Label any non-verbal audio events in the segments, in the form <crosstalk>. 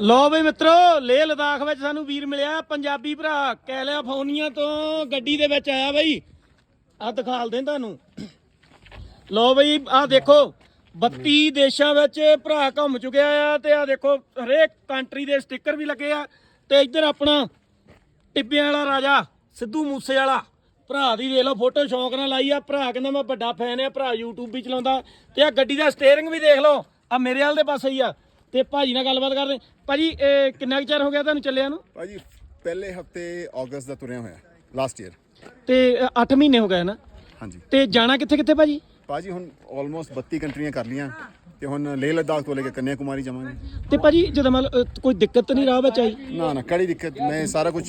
ਲੋ ਬਈ ਮਿੱਤਰੋ, ਲੇਹ ਲਦਾਖ ਵਿੱਚ ਸਾਨੂੰ ਵੀਰ ਮਿਲਿਆ, ਪੰਜਾਬੀ ਭਰਾ, ਕੈਲੀਫੋਰਨੀਆ ਤੋਂ ਗੱਡੀ ਦੇ ਵਿੱਚ ਆਇਆ ਬਈ। ਆ ਦਿਖਾਲ ਦੇ ਤੁਹਾਨੂੰ। ਲੋ ਬਈ ਆ ਦੇਖੋ 32 ਦੇਸ਼ਾਂ ਵਿੱਚ ਭਰਾ ਘੁੰਮ ਚੁੱਕਿਆ ਆ ਤੇ ਆ ਦੇਖੋ, ਹਰੇਕ ਕੰਟਰੀ ਦੇ ਸਟicker ਵੀ ਲੱਗੇ ਆ ਤੇ ਇੱਧਰ ਆਪਣਾ ਟਿੱਬਿਆਂ ਵਾਲਾ ਰਾਜਾ, ਸਿੱਧੂ ਮੂਸੇ ਵਾਲਾ ਭਰਾ ਦੀ ਦੇਖ ਲਓ, ਫੋਟੋ ਸ਼ੌਂਕ ਨਾਲ ਲਾਈ ਆ। ਭਰਾ ਕਹਿੰਦਾ ਮੈਂ ਵੱਡਾ ਫੈਨ ਆ, ਭਰਾ YouTube ਵੀ ਚਲਾਉਂਦਾ ਤੇ ਆ ਗੱਡੀ ਦਾ ਸਟੀਅਰਿੰਗ ਵੀ ਦੇਖ ਲਓ। ਆ ਮੇਰੇ ਵਾਲ ਦੇ ਪਾਸੇ ਹੀ ਆ। ਤੇ ਭਾਜੀ ਨਾਲ ਗੱਲਬਾਤ ਕਰਦੇ ਭਾਜੀ ਇਹ ਕਿੰਨਾ ਕੁ ਚਿਰ ਹੋ ਗਿਆ ਤੁਹਾਨੂੰ ਚੱਲਿਆ ਨੂੰ? ਭਾਜੀ ਪਹਿਲੇ ਹਫ਼ਤੇ ਅਗਸਤ ਦਾ ਤੁਰਿਆ ਹੋਇਆ ਲਾਸਟ ਈਅਰ ਤੇ 8 ਮਹੀਨੇ ਹੋ ਗਏ ਨਾ? ਹਾਂਜੀ। ਤੇ ਜਾਣਾ ਕਿੱਥੇ ਕਿੱਥੇ ਭਾਜੀ? ਭਾਜੀ ਹੁਣ ਆਲਮੋਸਟ 32 ਕੰਟਰੀਆਂ ਕਰ ਲੀਆਂ ਤੇ ਹੁਣ ਲੇਹ ਲਦਾਖ ਤੋਂ ਲੈ ਕੇ ਕੰਨਿਆ ਕੁਮਾਰੀ ਜਾਵਾਂਗੇ। ਤੇ ਭਾਜੀ ਜਦੋਂ ਮਤਲਬ ਅ, ਕੋਈ ਦਿੱਕਤ ਨਹੀਂ ਰਾਹ ਵਿੱਚ ਆਈ? ਨਾ ਨਾ ਕੜੀ ਦਿੱਕਤ? ਮੈਂ ਸਾਰਾ ਕੁਝ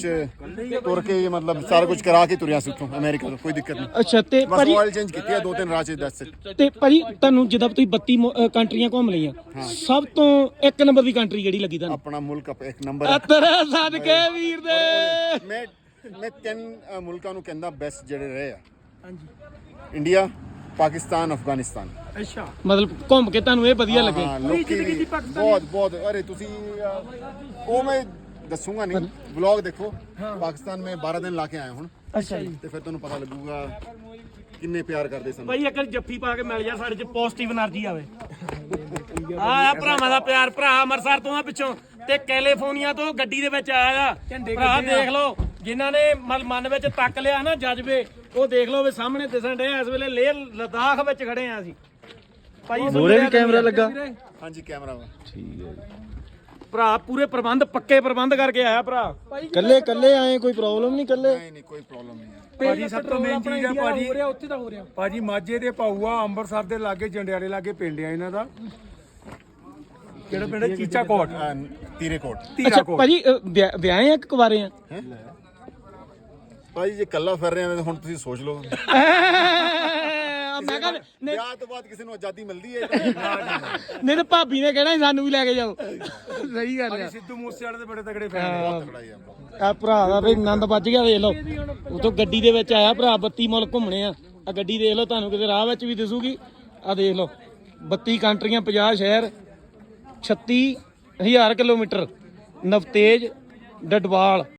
ਤੁਰ ਕੇ ਮਤਲਬ ਸਾਰਾ ਕੁਝ ਕਰਾ ਕੇ ਤੁਰਿਆ ਸੀ ਉੱਥੋਂ ਅਮਰੀਕਾ ਤੋਂ ਕੋਈ ਦਿੱਕਤ ਨਹੀਂ। ਅੱਛਾ ਤੇ ਭਾਜੀ ਆਇਲ ਚੇਂਜ ਕੀਤੀ ਆ ਦੋ ਤਿੰਨ ਰਾਹ ਚ ਦੱਸ ਤੇ ਭਾਜੀ ਤੁਹਾਨੂੰ ਜਦੋਂ ਤੁਸੀਂ 32 ਮੁ- ਅ, ਕੰਟਰੀਆਂ ਘੁੰਮ ਲਈਆਂ ਸਭ ਤੋਂ ਇੱਕ ਨੰਬਰ ਦੀ ਕੰਟਰੀ ਕਿਹੜੀ ਲੱਗੀ ਤੁਹਾਨੂੰ? ਆਪਣਾ ਮੁਲਕ ਇੱਕ ਨੰਬਰ। ਅਤਰ ਸਦਕੇ ਵੀਰ ਦੇ। ਮੈਂ ਮੈਂ ਤਿੰਨ ਮੁਲਕਾਂ ਨੂੰ ਕਹਿੰਦਾ ਬੈਸਟ ਜਿਹੜੇ ਰਹੇ ਆ। ਹਾਂਜੀ। ਇੰਡੀਆ ਪਾਕਿਸਤਾਨ ਅਫਗਾਨਿਸਤਾਨ। ਅੱਛਾ। ਮਤਲਬ ਘੁੰਮ ਕੇ ਤੁਹਾਨੂੰ ਇਹ ਵਧੀਆ ਲੱਗੇ? ਬਹੁਤ ਬਹੁਤ। ਅਰੇ ਤੁਸੀਂ ਉਹ ਮੈਂ ਦੱਸੂਗਾ ਨਹੀਂ। ਵਲੌਗ ਦੇਖੋ। ਪਾਕਿਸਤਾਨ ਮੈਂ 12 ਦਿਨ ਲਾ ਕੇ ਆਇਆ ਹੁਣ। ਅੱਛਾ ਜੀ। ਤੇ ਫਿਰ ਤੁਹਾਨੂੰ ਪਤਾ ਲੱਗੂਗਾ ਕਿੰਨੇ ਪਿਆਰ ਕਰਦੇ ਸਨ। ਭਾਈ ਅਕਲ ਜੱਫੀ ਪਾ ਕੇ ਮਿਲ ਜਾ ਸਾਡੇ ਚ ਪੋਜ਼ਿਟਿਵ એનર્ਜੀ ਆਵੇ। ਆ ਆ ਭਰਾਵਾਂ ਦਾ ਪਿਆਰ। ਭਰਾ ਅੰਮ੍ਰਿਤਸਰ ਤੋਂ ਆ ਪਿੱਛੋਂ। ਤੇ ਕੈਲੀਫੋਰਨੀਆ ਤੋਂ ਗੱਡੀ ਦੇ ਵਿੱਚ ਆਇਆ ਭਰਾ ਦੇਖ ਲਓ। ਜਿਨ੍ਹਾਂ ਨੇ ਮਨ ਮਨ ਵਿੱਚ ਤੱਕ ਲਿਆ ਨਾ ਜਜ਼ਬੇ ਉਹ ਦੇਖ ਲਓ ਵੀ ਸਾਹਮਣੇ ਦਿਸਣ ਡਿਆ ਇਸ ਵੇਲੇ ਲੇਹ ਲਦਾਖ ਵਿੱਚ ਖੜੇ ਆ ਅਸੀਂ। ਭਾਈ ਮੂਰੇ ਵੀ ਕੈਮਰਾ ਲੱਗਾ। ਹਾਂਜੀ ਕੈਮਰਾ ਵਾ। ਭਰਾ ਪੂਰੇ ਪ੍ਰਬੰਧ ਪੱਕੇ ਪ੍ਰਬੰਧ ਕਰਕੇ ਆਇਆ ਭਰਾ। ਕੱਲੇ ਕੱਲੇ ਆਏ ਕੋਈ ਪ੍ਰੋਬਲਮ ਨਹੀਂ ਕੱਲੇ ਨਹੀਂ ਨਹੀਂ ਕੋਈ ਪ੍ਰੋਬਲਮ ਨਹੀਂ ਹੈ ਭਾਜੀ ਸਭ ਤੋਂ ਮੇਨ ਚੀਜ਼ ਆ ਭਾਜੀ। ਉੱਥੇ ਤਾਂ ਹੋ ਰਿਹਾ। ਭਾਜੀ ਮਾਝੇ ਦੇ ਪਾਊਆ ਅੰਮ੍ਰਿਤਸਰ ਦੇ ਲਾਗੇ ਜੰਡਿਆਲੇ ਲਾਗੇ ਪਿੰਡ ਆ ਇਹਨਾਂ ਦਾ। ਕਿਹੜਾ ਪਿੰਡ? ਹੈ ਚੀਚਾ ਕੋਟ। ਤੀਰੇ ਕੋਟ ਤੀਰਾ ਅੱਛਾ ਕੋਟ ਭਾਜੀ ਵਿਆਹੇ ਆ ਕਿ ਕੁਵਾਰੇ ਆ? ਭਾਈ ਜੇ ਕੱਲਾ ਫਿਰ ਰਹੇ ਆ ਤਾਂ ਹੁਣ ਤੁਸੀਂ ਸੋਚ ਲਓ। <laughs> ਮੈਂ ਕਿਹਾ ਨਹੀਂ ਵਿਆਹ ਤੋਂ ਬਾਅਦ ਕਿਸੇ ਨੂੰ ਆਜ਼ਾਦੀ ਮਿਲਦੀ ਹੈ ਨਹੀਂ ਤਾਂ ਭਾਬੀ ਨੇ ਕਹਿਣਾ ਸੀ ਸਾਨੂੰ ਵੀ ਲੈ ਕੇ ਜਾਓ। ਸਹੀ ਗੱਲ ਆ। ਸਿੱਧੂ ਮੂਸੇ ਵਾਲੇ ਦੇ ਬੜੇ ਤਗੜੇ ਫੈਨ ਬਹੁਤ ਤਕੜਾ ਹੀ ਆ ਭਰਾ ਦਾ ਵੀ ਆਨੰਦ ਵੱਜ ਗਿਆ ਦੇਖ ਲਓ। ਉਤੋਂ ਗੱਡੀ ਦੇ ਵਿੱਚ ਆਇਆ ਭਰਾ 32 ਮੁਲਕ ਘੁੰਮਣੇ ਆ। ਆ ਗੱਡੀ ਦੇਖ ਲਓ ਤੁਹਾਨੂੰ ਕਿਤੇ ਰਾਹ ਵਿੱਚ ਵੀ ਦਿਸੂਗੀ। ਆ ਦੇਖ ਲਓ 32 ਕੰਟਰੀਆਂ 50 ਸ਼ਹਿਰ 36000 ਕਿਲੋਮੀਟਰ। ਨਵਤੇਜ ਡਡਵਾਲ।